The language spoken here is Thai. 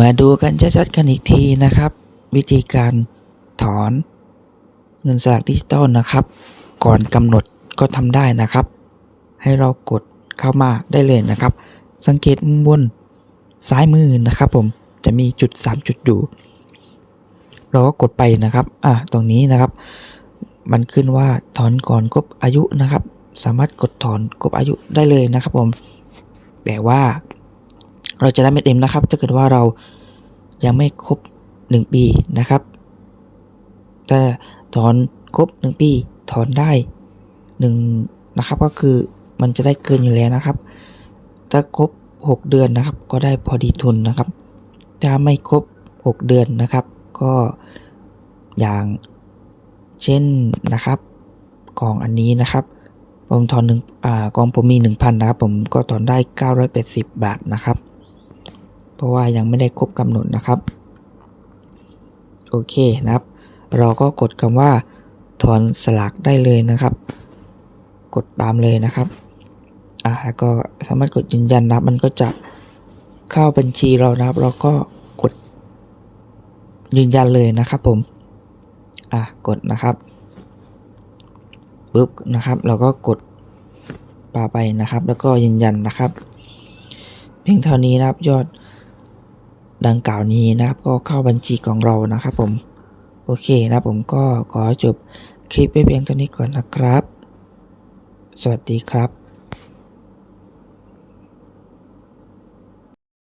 มาดูกันชัดๆกันอีกทีนะครับ วิธีการถอนเงินสลากดิจิตอลนะครับ ก่อนกำหนดก็ทำได้นะครับ ให้เรากดเข้ามาได้เลยนะครับ สังเกตมุมบนซ้ายมือนะครับ ผมจะมีจุด 3 จุดอยู่ เราก็กดไปนะครับอะตรงนี้นะครับ มันขึ้นว่าถอนก่อนครบอายุนะครับ สามารถกดถอนครบอายุได้เลยนะครับผม แต่ว่า เราจะได้ไม่เต็มนะครับ ถ้าเกิดว่าเรายังไม่ครบ 1 ปีนะครับ ถ้าถอนครบ 1 ปี ถอนได้1นะครับ ก็คือมันจะได้เกินอยู่แล้วนะครับ ถ้าครบ 6 เดือนนะครับ ก็ได้พอดีทุนนะครับ ถ้าไม่ครบ 6 เดือนนะครับ ก็อย่างเช่นนะครับกองอันนี้นะครับผมถอนหนึ่งอ่ากองผมมี 1,000 นะครับ ผมก็ถอนได้ 980 บาทนะครับ ราะว่ายังไม่ได้ครบกำหนดนะครับ โอเคนะครับ เราก็กดคำว่าถอนสลากได้เลยนะครับ กดตามเลยนะครับอ่าแล้วก็สามารถกดยืนยันนะมันก็จะเข้าบัญชีเรานะครับ เราก็กดยืนยันเลยนะครับผมอะกดนะครับปุ๊บนะครับ เราก็กดปาไปนะครับ แล้วก็ยืนยันนะครับ เพียงเท่านี้นะครับยอด ดังกล่าวนี้นะครับก็เข้าบัญชีของเรานะครับผม โอเคนะผมก็ขอจบคลิปไปเพียงเท่านี้ก่อนนะครับ สวัสดีครับ